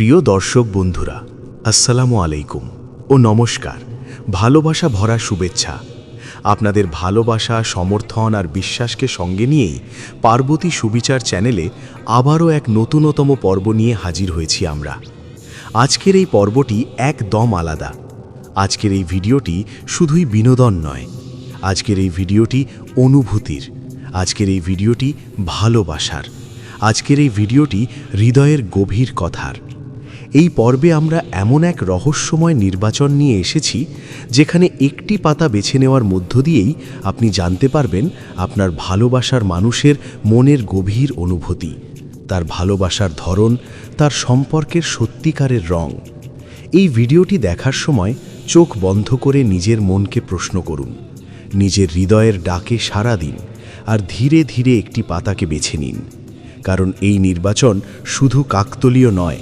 প্রিয় দর্শক বন্ধুরা, আসসালামু আলাইকুম ও নমস্কার। ভালোবাসা ভরা শুভেচ্ছা। আপনাদের ভালোবাসা, সমর্থন আর বিশ্বাসকে সঙ্গে নিয়েই পার্বতী সুবিচার চ্যানেলে আবারও এক নতুনতম পর্ব নিয়ে হাজির হয়েছি আমরা। আজকের এই পর্বটি একদম আলাদা। আজকের এই ভিডিওটি শুধুই বিনোদন নয়। আজকের এই ভিডিওটি অনুভূতির। আজকের এই ভিডিওটি ভালোবাসার। আজকের এই ভিডিওটি হৃদয়ের গভীর কথার। এই পর্বে আমরা এমন এক রহস্যময় নির্বাচন নিয়ে এসেছি, যেখানে একটি পাতা বেছে নেওয়ার মধ্য দিয়েই আপনি জানতে পারবেন আপনার ভালোবাসার মানুষের মনের গভীর অনুভূতি, তার ভালোবাসার ধরন, তার সম্পর্কের সত্যিকারের রং। এই ভিডিওটি দেখার সময় চোখ বন্ধ করে নিজের মনকে প্রশ্ন করুন, নিজের হৃদয়ের ডাকে সাড়া দিন, আর ধীরে ধীরে একটি পাতাকে বেছে নিন। কারণ এই নির্বাচন শুধু কাকতলীয় নয়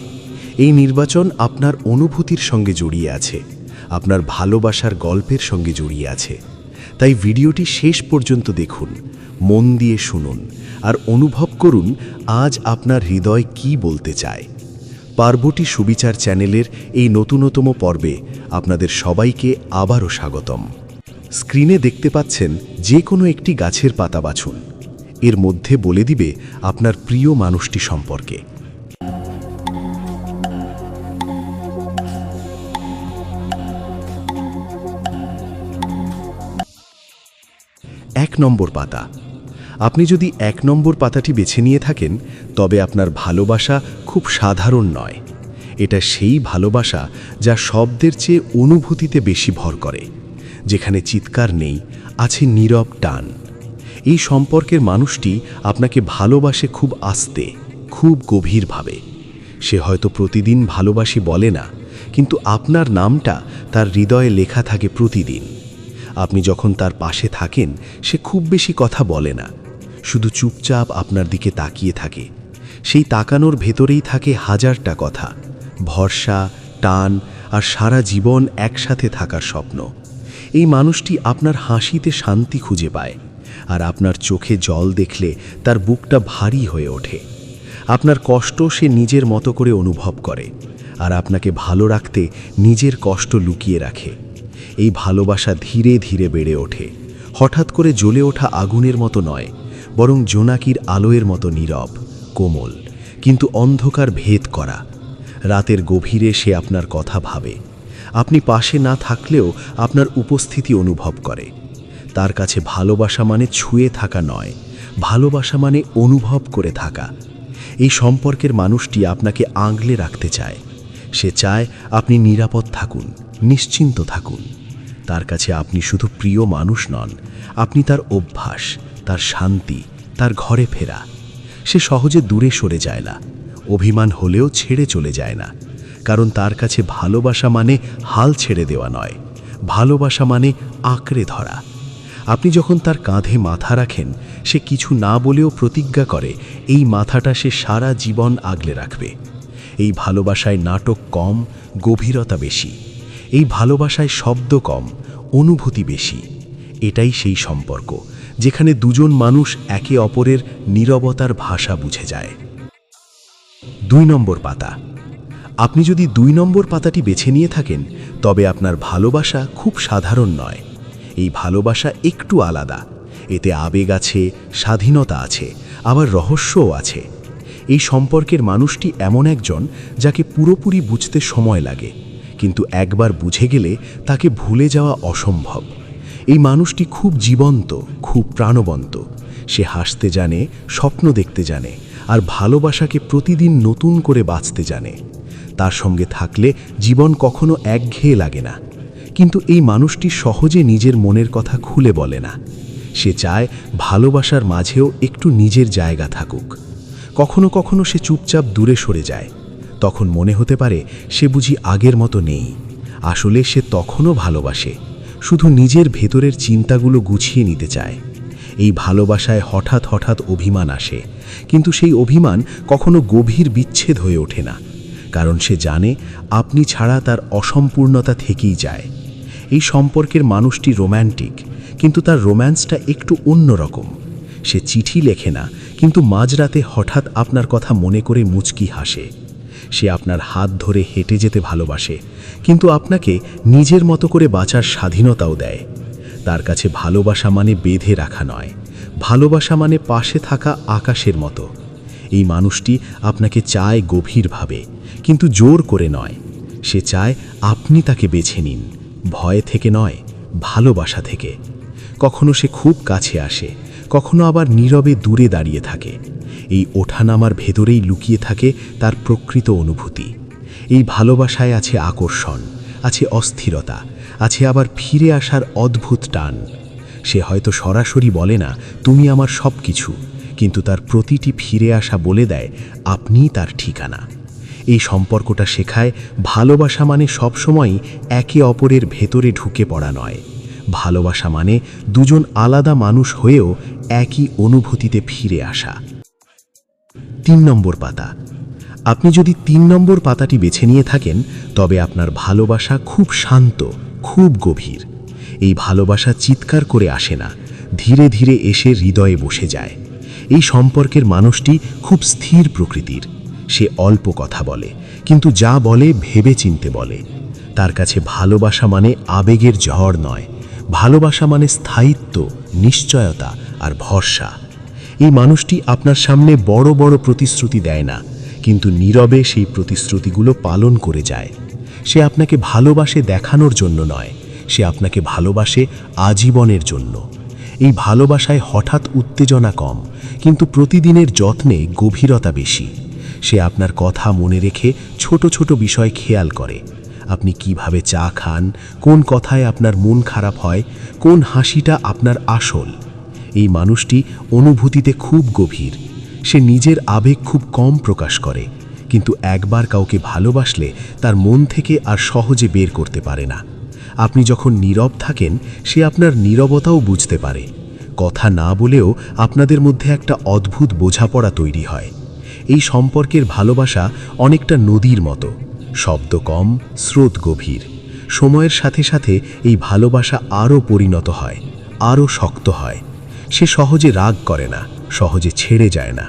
এই নির্বাচন আপনার অনুভূতির সঙ্গে জড়িয়ে আছে, আপনার ভালোবাসার গল্পের সঙ্গে জড়িয়ে আছে। তাই ভিডিওটি শেষ পর্যন্ত দেখুন, মন দিয়ে শুনুন, আর অনুভব করুন আজ আপনার হৃদয় কি বলতে চায়। পার্বতী সুবিচার চ্যানেলের এই নতুনতম পর্বে আপনাদের সবাইকে আবারও স্বাগতম। স্ক্রিনে দেখতে পাচ্ছেন যে কোনো একটি গাছের পাতা বাছুন। এর মধ্যে বলে দিবে আপনার প্রিয় মানুষটি সম্পর্কে। নম্বর পাতা। আপনি যদি এক নম্বর পাতাটি বেছে নিয়ে থাকেন, তবে আপনার ভালোবাসা খুব সাধারণ নয়। এটা সেই ভালোবাসা যা শব্দের চেয়ে অনুভূতিতে বেশি ভর করে, যেখানে চিৎকার নেই, আছে নীরব টান। এই সম্পর্কের মানুষটি আপনাকে ভালোবাসে খুব আস্তে, খুব গভীরভাবে। সে হয়তো প্রতিদিন ভালোবাসি বলে না, কিন্তু আপনার নামটা তার হৃদয়ে লেখা থাকে প্রতিদিন। আপনি যখন তার পাশে থাকেন, সে খুব বেশি কথা বলে না। শুধু চুপচাপ আপনার দিকে তাকিয়ে থাকে। সেই তাকানোর ভেতরেই থাকে হাজারটা কথা। ভরসা, টান আর সারা জীবন একসাথে থাকার স্বপ্ন। এই মানুষটি আপনার হাসিতে শান্তি খুঁজে পায় আর আপনার চোখে জল দেখলে তার বুকটা ভারী হয়ে ওঠে। আপনার কষ্ট সে নিজের মতো করে অনুভব করে আর আপনাকে ভালো রাখতে নিজের কষ্ট লুকিয়ে রাখে। এই ভালোবাসা ধীরে ধীরে বেড়ে ওঠে। হঠাৎ করে জ্বলে ওঠা আগুনের মতো নয়, বরং জোনাকির আলোয়ের মতো নীরব, কোমল, কিন্তু অন্ধকার ভেদ করা। রাতের গভীরে সে আপনার কথা ভাবে। আপনি পাশে না থাকলেও আপনার উপস্থিতি অনুভব করে। তার কাছে ভালোবাসা মানে ছুঁয়ে থাকা নয়, ভালোবাসা মানে অনুভব করে থাকা। এই সম্পর্কের মানুষটি আপনাকে আংলে রাখতে চায়। সে চায় আপনি নিরাপদ থাকুন, নিশ্চিন্ত থাকুন। তার কাছে আপনি শুধু প্রিয় মানুষ নন, আপনি তার অভ্যাস, তার শান্তি, তার ঘরে ফেরা। সে সহজে দূরে সরে যায় না, অভিমান হলেও ছেড়ে চলে যায় না। কারণ তার কাছে ভালোবাসা মানে হাল ছেড়ে দেওয়া নয়, ভালোবাসা মানে আঁকড়ে ধরা। আপনি যখন তার কাঁধে মাথা রাখেন, সে কিছু না বলেও প্রতিজ্ঞা করে, এই মাথাটা সে সারা জীবন আগলে রাখবে। এই ভালোবাসায় নাটক কম, গভীরতা বেশি। এই ভালোবাসায় শব্দ কম, অনুভূতি বেশি। এটাই সেই সম্পর্ক, যেখানে দুজন মানুষ একে অপরের নীরবতার ভাষা বুঝে যায়। দুই নম্বর পাতা। আপনি যদি দুই নম্বর পাতাটি বেছে নিয়ে থাকেন, তবে আপনার ভালোবাসা খুব সাধারণ নয়। এই ভালোবাসা একটু আলাদা। এতে আবেগ আছে, স্বাধীনতা আছে, আবার রহস্যও আছে। এই সম্পর্কের মানুষটি এমন একজন যাকে পুরোপুরি বুঝতে সময় লাগে। কিন্তু একবার বুঝে গেলে তাকে ভুলে যাওয়া অসম্ভব। এই মানুষটি খুব জীবন্ত, খুব প্রাণবন্ত। সে হাসতে জানে, স্বপ্ন দেখতে জানে, আর ভালোবাসাকে প্রতিদিন নতুন করে বাঁচতে জানে। তার সঙ্গে থাকলে জীবন কখনো একঘেয়ে লাগে না। কিন্তু এই মানুষটি সহজে নিজের মনের কথা খুলে বলে না। সে চায় ভালোবাসার মাঝেও একটু নিজের জায়গা থাকুক। কখনো কখনো সে চুপচাপ দূরে সরে যায়। তখন মনে হতে পারে সে বুঝি আগের মতো নেই। আসলে সে তখনও ভালোবাসে, শুধু নিজের ভেতরের চিন্তাগুলো গুছিয়ে নিতে চায়। এই ভালোবাসায় হঠাৎ হঠাৎ অভিমান আসে, কিন্তু সেই অভিমান কখনো গভীর বিচ্ছেদ হয়ে ওঠে না, কারণ সে জানে আপনি ছাড়া তার অসম্পূর্ণতা থেকেই যায়। এই সম্পর্কের মানুষটি রোম্যান্টিক, কিন্তু তার রোম্যান্সটা একটু অন্যরকম সে চিঠি লেখে না, কিন্তু মাঝরাতে হঠাৎ আপনার কথা মনে করে মুচকি হাসে। সে আপনার হাত ধরে হেঁটে যেতে ভালোবাসে, কিন্তু আপনাকে নিজের মতো করে বাঁচার স্বাধীনতাও দেয়। তার কাছে ভালোবাসা মানে বেঁধে রাখা নয়, ভালোবাসা মানে পাশে থাকা আকাশের মতো। এই মানুষটি আপনাকে চায় গভীরভাবে, কিন্তু জোর করে নয়। সে চায় আপনি তাকে বেছে নিন, ভয় থেকে নয়, ভালোবাসা থেকে। কখনো সে খুব কাছে আসে, কখনো আবার নীরবে দূরে দাঁড়িয়ে থাকে। এই ওঠানামার ভেতরেই লুকিয়ে থাকে তার প্রকৃত অনুভূতি। এই ভালোবাসায় আছে আকর্ষণ, আছে অস্থিরতা, আছে আবার ফিরে আসার অদ্ভুত টান। সে হয়তো সরাসরি বলে না, তুমি আমার সব কিছু কিন্তু তার প্রতিটি ফিরে আসা বলে দেয়, আপনিই তার ঠিকানা। এই সম্পর্কটা শেখায়, ভালোবাসা মানে সবসময়ই একে অপরের ভেতরে ঢুকে পড়া নয়। ভালোবাসা মানে দুজন আলাদা মানুষ হয়েও একই অনুভূতিতে ফিরে আসা। তিন নম্বর পাতা। আপনি যদি তিন নম্বর পাতাটি বেছে নিয়ে থাকেন, তবে আপনার ভালোবাসা খুব শান্ত, খুব গভীর। এই ভালোবাসা চিৎকার করে আসে না, ধীরে ধীরে এসে হৃদয়ে বসে যায়। এই সম্পর্কের মানুষটি খুব স্থির প্রকৃতির। সে অল্প কথা বলে, কিন্তু যা বলে ভেবে চিনতে বলে। তার কাছে ভালোবাসা মানে আবেগের ঝড় নয়। ভালোবাসা মানে স্থায়িত্ব, নিশ্চয়তা আর ভরসা। এই মানুষটি আপনার সামনে বড় বড় প্রতিশ্রুতি দেয় না, কিন্তু নীরবে সেই প্রতিশ্রুতিগুলো পালন করে যায়। সে আপনাকে ভালোবাসে দেখানোর জন্য নয়, সে আপনাকে ভালোবাসে আজীবনের জন্য। এই ভালোবাসায় হঠাৎ উত্তেজনা কম, কিন্তু প্রতিদিনের যত্নে গভীরতা বেশি। সে আপনার কথা মনে রেখে ছোট ছোট বিষয় খেয়াল করে। আপনি কীভাবে চা খান, কোন কথায় আপনার মন খারাপ হয়, কোন হাসিটা আপনার আসল এই মানুষটি অনুভূতিতে খুব গভীর। সে নিজের আবেগ খুব কম প্রকাশ করে, কিন্তু একবার কাউকে ভালোবাসলে তার মন থেকে আর সহজে বের করতে পারে না। আপনি যখন নীরব থাকেন, সে আপনার নীরবতাও বুঝতে পারে। কথা না বলেও আপনাদের মধ্যে একটা অদ্ভুত বোঝাপড়া তৈরি হয়। এই সম্পর্কের ভালোবাসা অনেকটা নদীর মতো। শব্দ কম, স্রোত গভীর। সময়ের সাথে সাথে এই ভালোবাসা আরও পরিণত হয়, আরও শক্ত হয়। সে সহজে রাগ করে না, সহজে ছেড়ে যায় না।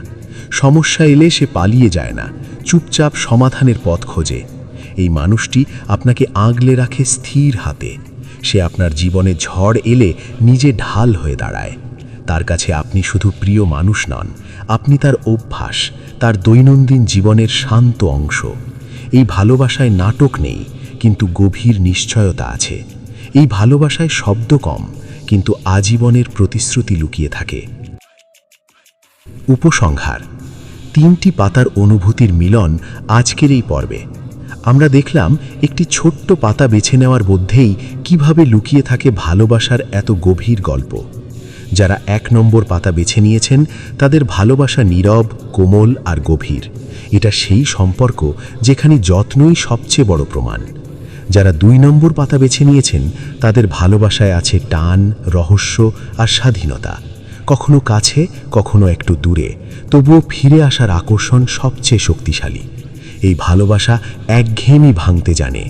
সমস্যা এলে সে পালিয়ে যায় না, চুপচাপ সমাধানের পথ খোঁজে। এই মানুষটি আপনাকে আগলে রাখে স্থির হাতে। সে আপনার জীবনে ঝড় এলে নিজে ঢাল হয়ে দাঁড়ায়। তার কাছে আপনি শুধু প্রিয় মানুষ নন, আপনি তার অভ্যাস, তার দৈনন্দিন জীবনের শান্ত অংশ। এই ভালোবাসায় নাটক নেই, কিন্তু গভীর নিশ্চয়তা আছে। এই ভালোবাসায় শব্দ কম কিন্তু আজীবনের প্রতিশ্রুতি লুকিয়ে থাকে। উপসংহার। তিনটি পাতার অনুভূতির মিলন আজকের এই পর্বে। আমরা দেখলাম একটি ছোট্ট পাতা বেছে নেওয়ার মধ্যেই কীভাবে লুকিয়ে থাকে ভালোবাসার এত গভীর গল্প। যারা এক নম্বর পাতা বেছে নিয়েছেন, তাদের ভালোবাসা নীরব, কোমল আর গভীর। এটা সেই সম্পর্ক যেখানে যত্নই সবচেয়ে বড় প্রমাণ। যারা দুই নম্বর পাতা বেছে নিয়েছেন, তাদের ভালোবাসায় আছে টান, রহস্য আর স্বাধীনতা। কখনো কাছে, কখনো একটু দূরে। তবুও ফিরে আসার আকর্ষণ সবচেয়ে শক্তিশালী। এই ভালোবাসা একঘেয়েমি ভাঙতে জানে।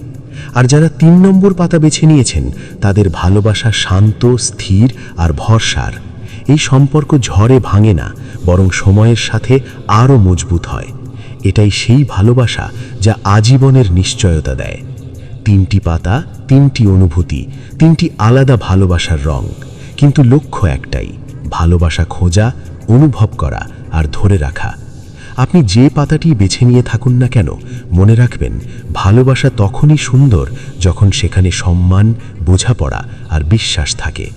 আর যারা তিন নম্বর পাতা বেছে নিয়েছেন, তাদের ভালোবাসা শান্ত, স্থির আর ভরসার। এই সম্পর্ক ঝড়ে ভাঙে না, বরং সময়ের সাথে আরও মজবুত হয়। এটাই সেই ভালোবাসা যা আজীবনের নিশ্চয়তা দেয়। তিনটি পাতা, তিনটি অনুভূতি, তিনটি আলাদা ভালোবাসার রং। কিন্তু লক্ষ্য একটাই, ভালোবাসা খোঁজা, অনুভব করা আর ধরে রাখা। আপনি যে পাতাটি বেছে নিয়ে থাকুন না কেন, মনে রাখবেন, ভালোবাসা তখনই সুন্দর যখন সেখানে সম্মান, বোঝাপড়া আর বিশ্বাস থাকে।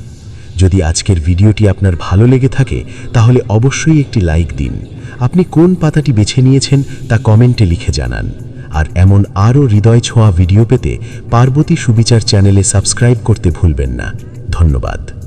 যদি আজকের ভিডিওটি আপনার ভালো লেগে থাকে, তাহলে অবশ্যই একটি লাইক দিন। আপনি কোন পাতাটি বেছে নিয়েছেন তা কমেন্টে লিখে জানান। আর এমন আরও হৃদয় ছোঁয়া ভিডিও পেতে পার্বতী সুবিচার চ্যানেলে সাবস্ক্রাইব করতে ভুলবেন না। ধন্যবাদ।